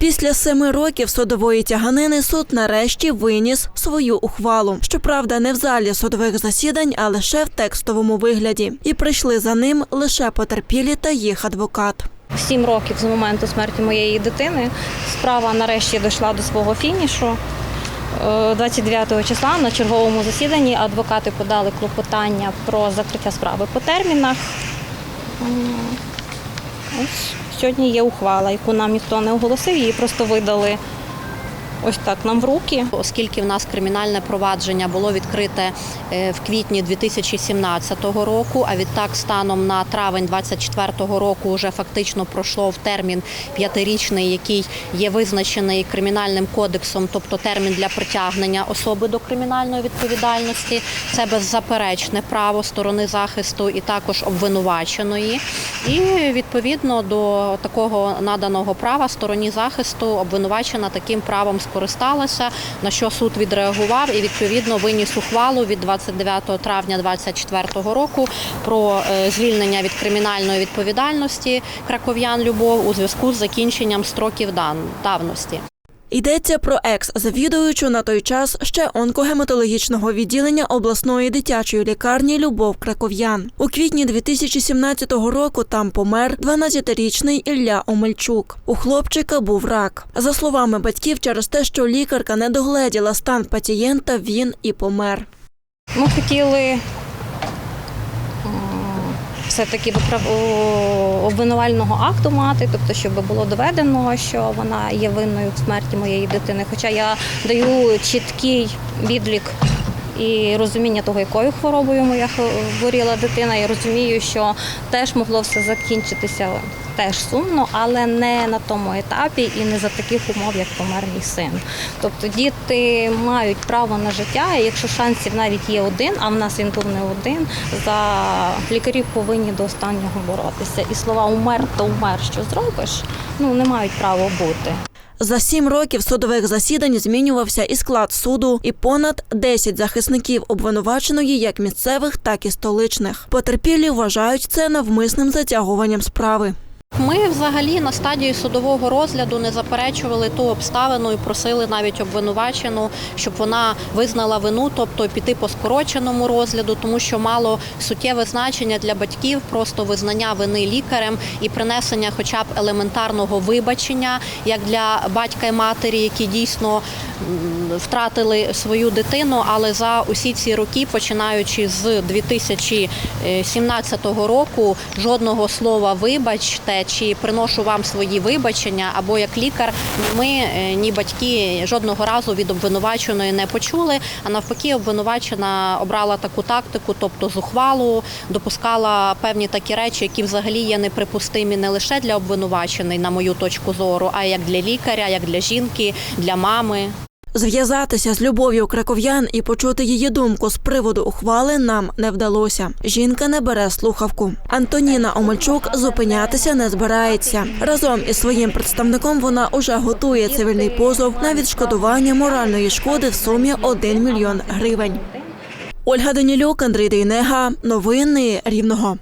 Після семи років судової тяганини суд нарешті виніс свою ухвалу. Щоправда, не в залі судових засідань, а лише в текстовому вигляді. І прийшли за ним лише потерпілі та їх адвокат. Сім років з моменту смерті моєї дитини справа нарешті дійшла до свого фінішу. Е, 29 числа на черговому засіданні адвокати подали клопотання про закриття справи по термінах. Сьогодні є ухвала, яку нам ніхто не оголосив, її просто видали ось так нам в руки. Оскільки в нас кримінальне провадження було відкрите е, в квітні 2017 року, а відтак станом на травень 2024 року вже фактично пройшло в термін п'ятирічний, який є визначений кримінальним кодексом, тобто термін для притягнення особи до кримінальної відповідальності. Це беззаперечне право сторони захисту і також обвинуваченої. І відповідно до такого наданого права стороні захисту обвинувачена таким правом скористалася, на що суд відреагував і відповідно виніс ухвалу від 29 травня 2024 року про е, звільнення від кримінальної відповідальності краков'ян Любов у зв'язку з закінченням строків давності. Йдеться про екс-завідуючу на той час ще онкогематологічного відділення обласної дитячої лікарні Любов Краков'ян. У квітні 2017 року там помер 12-річний Ілля Омельчук. У хлопчика був рак. За словами батьків, через те, що лікарка не догледіла стан пацієнта, він і помер. Ми хотіли все-таки обвинувального акту мати, тобто, щоб було доведено, що вона є винною в смерті моєї дитини. Хоча я даю чіткий відлік і розуміння того, якою хворобою моя хворіла дитина. Я розумію, що теж могло все закінчитися теж сумно, але не на тому етапі і не за таких умов, як помер мій син. Тобто діти мають право на життя, і якщо шансів навіть є один, а в нас він був не один, за лікарі повинні до останнього боротися. І слова умер то умер, що зробиш, ну не мають права бути. За сім років судових засідань змінювався і склад суду, і понад 10 захисників обвинуваченої як місцевих, так і столичних. Потерпілі вважають це навмисним затягуванням справи. Ми взагалі на стадії судового розгляду не заперечували ту обставину і просили навіть обвинувачену, щоб вона визнала вину, тобто піти по скороченому розгляду, тому що мало суттєве значення для батьків просто визнання вини лікарем і принесення, хоча б елементарного вибачення, як для батька і матері, які дійсно втратили свою дитину, але за усі ці роки, починаючи з 2017 року, жодного слова вибачте чи приношу вам свої вибачення, або як лікар, ми е, ні батьки жодного разу від обвинуваченої не почули. А навпаки, обвинувачена обрала таку тактику, тобто зухвалу, допускала певні такі речі, які взагалі є неприпустимі не лише для обвинуваченої, на мою точку зору, а як для лікаря, як для жінки, для мами. Зв'язатися з любов'ю краков'ян і почути її думку з приводу ухвали нам не вдалося. Жінка не бере слухавку. Антоніна Омельчук зупинятися не збирається. Разом із своїм представником вона уже готує цивільний позов на відшкодування моральної шкоди в сумі 1 мільйон гривень. Ольга Данілюк, Андрій Дейнега. Новини Рівного.